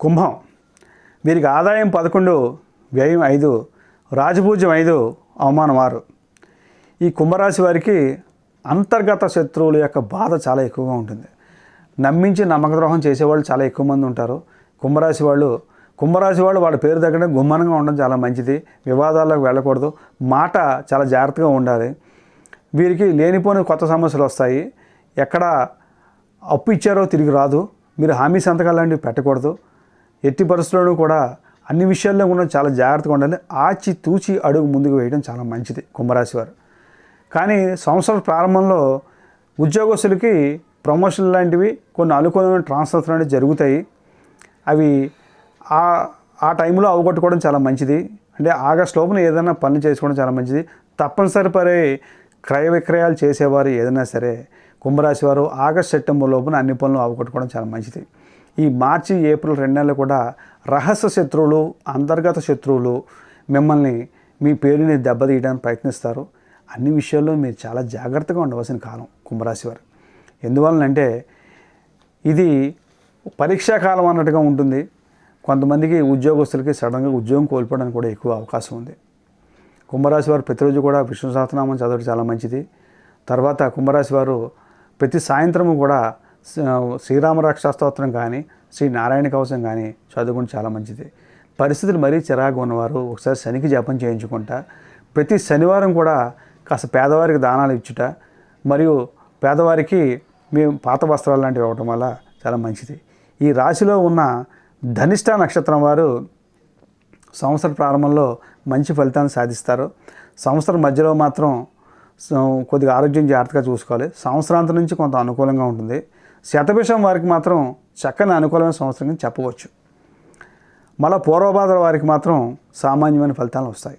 కుంభం. వీరికి ఆదాయం పదకొండు వ్యయం ఐదు రాజపూజ్యం ఐదు అవమానం ఆరు. ఈ కుంభరాశి వారికి అంతర్గత శత్రువుల యొక్క బాధ చాలా ఎక్కువగా ఉంటుంది. నమ్మించి నమ్మకద్రోహం చేసేవాళ్ళు చాలా ఎక్కువ మంది ఉంటారు. కుంభరాశి వాళ్ళు కుంభరాశి వాళ్ళు వాళ్ళ పేరు దగ్గర గుమ్మనంగా ఉండడం చాలా మంచిది. వివాదాల్లోకి వెళ్ళకూడదు. మాట చాలా జాగ్రత్తగా ఉండాలి. వీరికి లేనిపోని కొత్త సమస్యలు వస్తాయి. ఎక్కడ అప్పు ఇచ్చారో తిరిగి రాదు. మీరు హామీ సంతకాలు పెట్టకూడదు. ఎట్టి పరిస్థితుల్లోనూ కూడా అన్ని విషయాల్లో కూడా చాలా జాగ్రత్తగా ఉండాలి. ఆచి తూచి అడుగు ముందుకు వేయడం చాలా మంచిది కుంభరాశి వారు. కానీ సంవత్సరం ప్రారంభంలో ఉద్యోగస్తులకి ప్రమోషన్ లాంటివి కొన్ని అనుకూలమైన ట్రాన్స్ఫర్స్ లాంటివి జరుగుతాయి. అవి ఆ ఆ టైంలో అవగొట్టుకోవడం చాలా మంచిది. అంటే ఆగస్ట్ లోపల ఏదైనా పనులు చేసుకోవడం చాలా మంచిది. తప్పనిసరి పరే క్రయ విక్రయాలు చేసేవారు ఏదైనా సరే కుంభరాశి వారు ఆగస్ట్ సెప్టెంబర్ లోపల అన్ని పనులు అవగొట్టుకోవడం చాలా మంచిది. ఈ మార్చి ఏప్రిల్ రెండు నెలలు కూడా రహస్య శత్రువులు అంతర్గత శత్రువులు మిమ్మల్ని మీ పేరుని దెబ్బతీయడానికి ప్రయత్నిస్తారు. అన్ని విషయాల్లో మీరు చాలా జాగ్రత్తగా ఉండవలసిన కాలం కుంభరాశి వారు. ఎందువలనంటే ఇది పరీక్షా కాలం అన్నట్టుగా ఉంటుంది. కొంతమందికి ఉద్యోగస్తులకి సడన్గా ఉద్యోగం కోల్పోవడానికి కూడా ఎక్కువ అవకాశం ఉంది. కుంభరాశి వారు ప్రతిరోజు కూడా విష్ణు సహస్రనామం చదవడం చాలా మంచిది. తర్వాత కుంభరాశి వారు ప్రతి సాయంత్రము కూడా శ్రీరామ రక్షాస్తోత్రం కానీ శ్రీ నారాయణ కవచం కానీ చదువుకుంటే చాలా మంచిది. పరిస్థితులు మరీ చిరాకు ఉన్నవారు ఒకసారి శనికి జపం చేయించుకుంటా ప్రతి శనివారం కూడా కాస్త పేదవారికి దానాలు ఇచ్చుట మరియు పేదవారికి మేము పాత వస్త్రాలు లాంటివి ఇవ్వటం వల్ల చాలా మంచిది. ఈ రాశిలో ఉన్న ధనిష్ట నక్షత్రం వారు సంవత్సర ప్రారంభంలో మంచి ఫలితాన్ని సాధిస్తారు. సంవత్సరం మధ్యలో మాత్రం కొద్దిగా ఆరోగ్యం జాగ్రత్తగా చూసుకోవాలి. సంవత్సరాంతం నుంచి కొంత అనుకూలంగా ఉంటుంది. శతభిషం వారికి మాత్రం చక్కని అనుకూలమైన సంవత్సరం చెప్పవచ్చు. మళ్ళీ పూర్వభాద్ర వారికి మాత్రం సామాన్యమైన ఫలితాలు వస్తాయి.